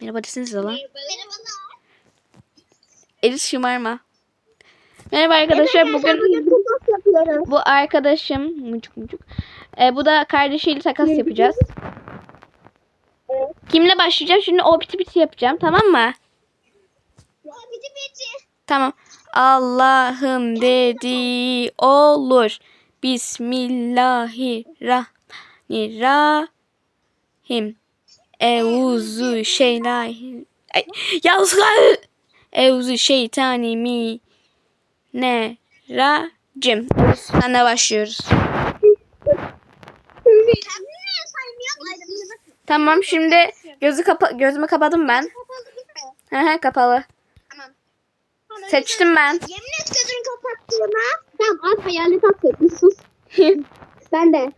Merhaba desinize lan. Merhabalar. Elis şımarma. Merhaba arkadaşlar. Bugün takas yapıyoruz. bu arkadaşım mucuk mucuk. Ee, bu da kardeşiyle takas yapacağız. Evet. Kimle başlayacağım? Şimdi o biti biti yapacağım. Tamam mı? Tamam. Allah'ım dedi olur. Bismillahirrahmanirrahim. Euzu şeylahi. Yazgar. Euzu şeytani mi ne racim. Senle başlıyoruz. Tamam şimdi gözü kapa gözümü kapadım ben. Hı hı kapalı. Tamam. Seçtim ben. Yemin et gözünü kapattığına. Tamam at hayalet at sus. Ben de.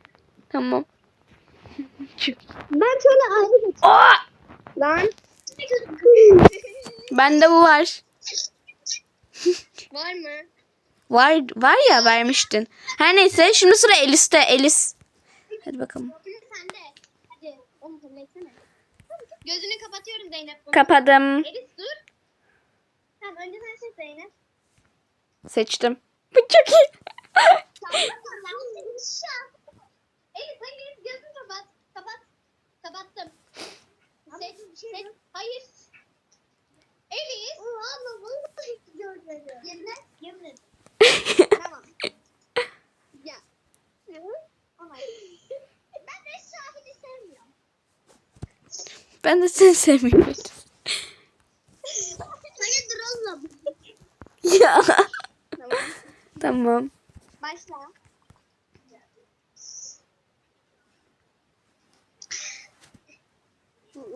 tamam. Ben şöyle ayrı geçeyim. Aa! Lan. Bende bu var. Var mı? Var var ya vermiştin. Her neyse şimdi sıra Elis'te. Elis. Hadi bakalım. Sen de. Hadi. Gözünü kapatıyorum Zeynep. Kapadım. Elis dur. Tamam önce sen seç Zeynep. Seçtim. Bu çok iyi. Elif hayır gözünü kapat. Kapat. Kapattım. Seç. Seç. Hayır. Elif. Allah vallahi görmedim. Yemin et. Yemin et. tamam. Ya. Ama ben de sahili sevmiyorum. Ben de seni sevmiyorum. Hayırdır oğlum? ya. Tamam. Tamam. Başla.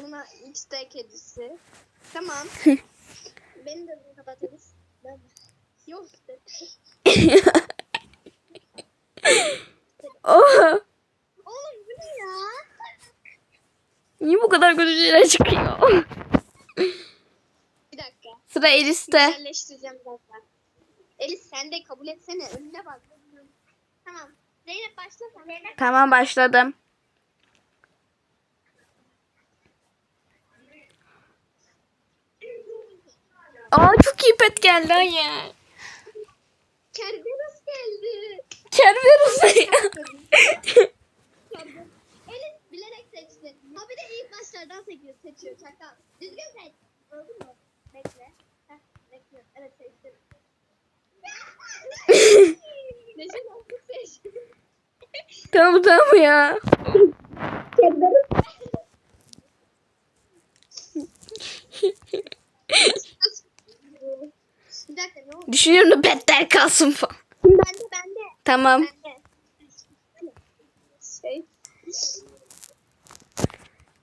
Buna X'te kedisi. Tamam. Beni de bunu kapatırız. Ben Yok işte. Oha. Oğlum bu ne ya? Niye bu kadar kötü şeyler çıkıyor? Bir dakika. Sıra Elis'te. Yerleştireceğim zaten. Elif sen de kabul etsene. Önüne bak. Tamam. Zeynep başla sen. Zeynep. Tamam başladım. Aa çok iyi pet geldi hayır. Kerberos geldi. Kerberos ne ya? Elif bilerek seçti. Ha bir de ilk başlardan seçiyor. seçiyor. Çakal. Düzgün seç. Oldu mu? Bekle. Heh, bekliyorum. Evet seçtim. Neşe nasıl seç? tamam tamam ya. bir dakika ne oldu? Düşünüyorum da petler kalsın falan. Bende bende. Tamam. Bende. Şey.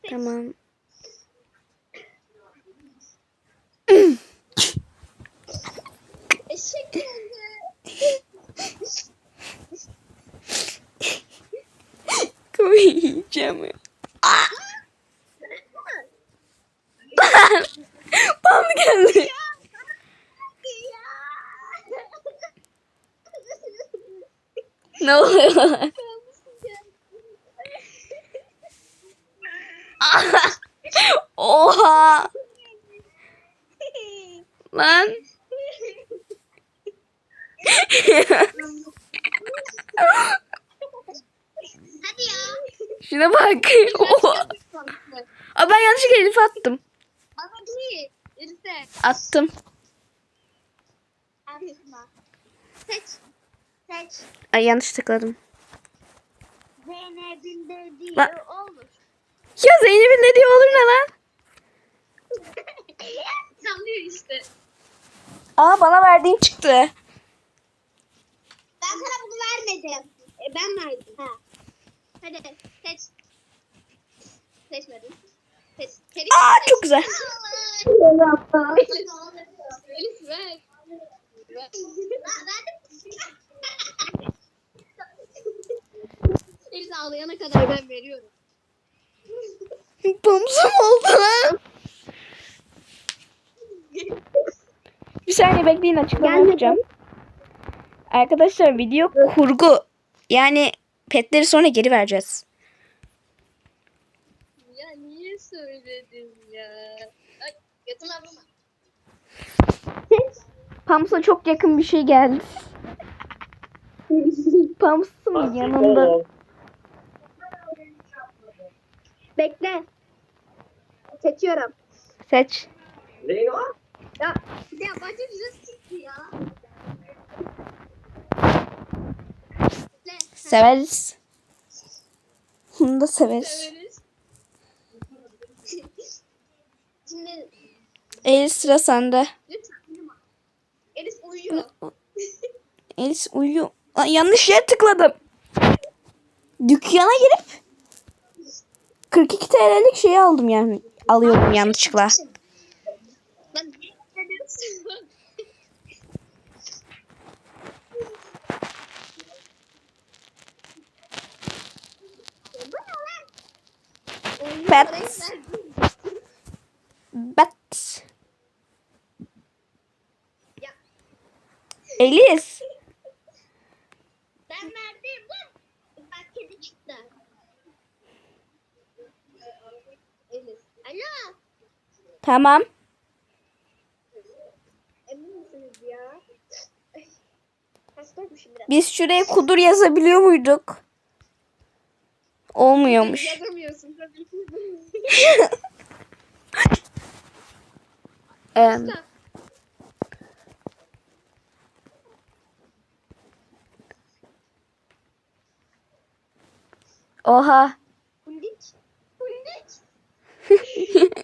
Tamam. Eşek geldi. Koyacağım. Aa! Bam geldi. Oluyor? Oha. Lan. Hadi ya. Şuna bak. Oha. Aa, ben yanlışlıkla Elif attım. Bana değil. Elif'e. Attım. Seç. Seç. Ay yanlış tıkladım. Zeynep'in dediği Lan. olur. Ya Zeynep'in dediği olur ne lan? Sallıyor işte. Aa bana verdiğin çıktı. Ben sana bunu vermedim. E, ben verdim. Ha. Hadi seç. Seçmedim. Seç. Seç. Aa çok güzel. Elif ver. Ver. Elif ağlayana kadar ben veriyorum. Bamsım oldu lan. Bir saniye bekleyin açıklama Gelmedi. yapacağım. Arkadaşlar video kurgu. Yani petleri sonra geri vereceğiz. Ya niye söyledim ya. Ay götüme vurma. Pams'a çok yakın bir şey geldi. Pams'ın yanında. Bekle. Seçiyorum. Seç. Zeyno? Ya, ya bacım yüzü çıktı ya. Severiz. Bunu da severiz. Severiz. Şimdi Elis sıra sende. Elis uyuyor. Elis uyuyor. Aa, yanlış yere tıkladım. Dükkana girip 42 TL'lik şeyi aldım yani. Alıyorum yanlışlıkla. Lan ne diyorsun? Bu ne lan? Oyunun Pet. parayı verdim. Bat. Ya. Elis. Ben verdim lan. Bak kedi çıktı. Elis. Alo. Tamam. Biz şuraya kudur yazabiliyor muyduk? Olmuyormuş. Yazamıyorsun tabii ki. Oha. Hundik. Hundik.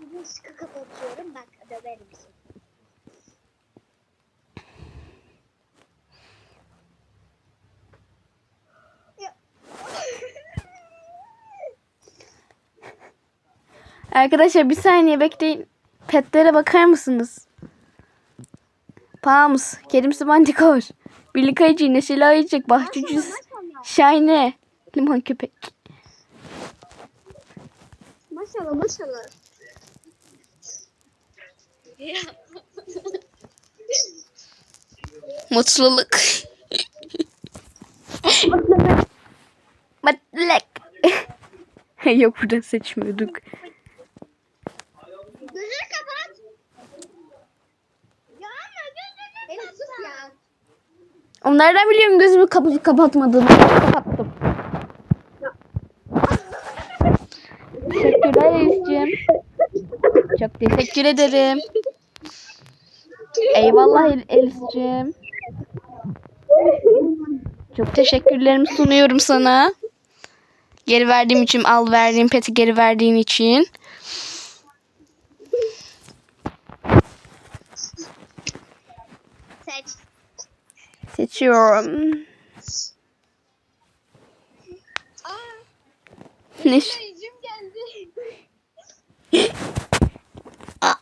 bugün sıkı kapatıyorum. Bak döverim seni. Arkadaşlar bir saniye bekleyin. Petlere bakar mısınız? Pams, Kerimsi Bandikor, Birlik Ayıcı, Neşeli Ayıcık, Bahçıcı. Şahane, Limon Köpek. Maşallah maşallah. Ya. Mutluluk. Mutluluk. Yok buradan seçmiyorduk. Gözünü kapat. Ya ama gözünü kapat. sus ya. Onlardan biliyorum gözümü kapatıp kapatmadığımı. Kapattım. Teşekkürler Elif'ciğim. Çok teşekkür ederim. Eyvallah El- Elif'ciğim. Çok teşekkürlerimi sunuyorum sana. Geri verdiğim için, al verdiğim peti geri verdiğin için. Seç. Seçiyorum. Aa. Ne? Yüzüm geldi. Aa.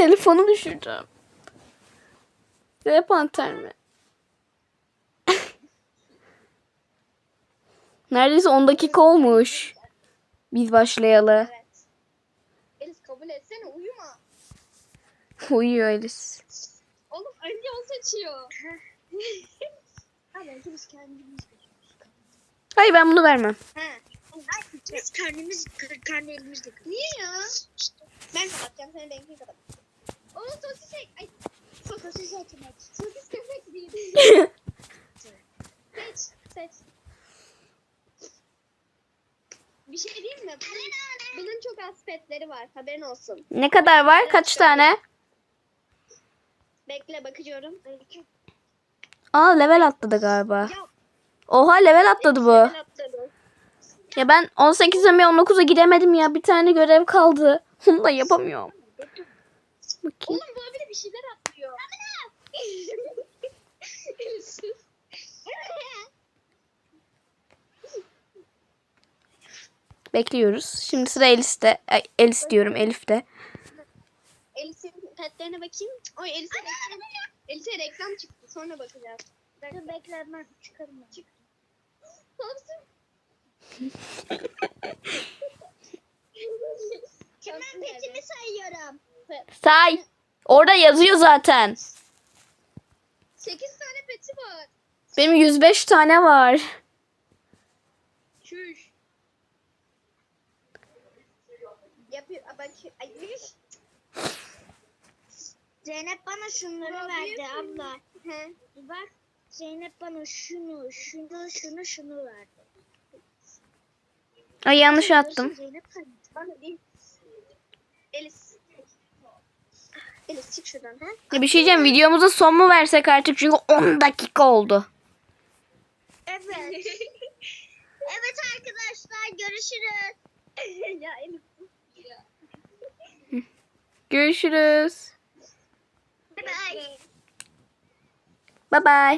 Telefonu düşüreceğim. Ne panter mi? Neredeyse 10 dakika olmuş. Biz başlayalı. Evet. Elis kabul etsene uyuma. Uyuyor Elis. Oğlum önce o seçiyor. biz kendimiz Hayır ben bunu vermem. Biz kendimiz kendi elimizle Niye ya? Ben kapatacağım sen benimkini kapat. O sosis ek. Ay. Sosis ekmek. Sosis köpek değil. seç. Seç. Bir şey diyeyim mi? Bunun, bunun çok az petleri var. Haberin olsun. ne kadar var? Kaç tane? Bekle bakıyorum. Aa level atladı galiba. Ya Oha level atladı bu. Ya ben 18'e mi 19'a gidemedim ya. Bir tane görev kaldı. Onu da yapamıyorum. Bakayım. Oğlum bu abi bir şeyler atlıyor. Bekliyoruz. Şimdi sıra Elis'te. Ay, Elis diyorum Elif'te. Elis'in petlerine bakayım. Oy Elis'e reklam, Elis'e reklam çıktı. Sonra bakacağız. Dur bekle ben çıkarım. Çık. Samsun. Hemen petimi sayıyorum. Say. Orada yazıyor zaten. 8 tane peti var. Benim 105 tane var. Çüş. Yapıyor. Bak. Ay. Zeynep bana şunları verdi abla. He. Bak. Zeynep bana şunu, şunu, şunu, şunu verdi. Ay yanlış attım. Zeynep bana değil. Elis. Çık şuradan ha. Ya bir şey diyeceğim videomuza son mu versek artık çünkü 10 dakika oldu. Evet. evet arkadaşlar görüşürüz. ya Elif. Görüşürüz. Bye bye. Bye bye.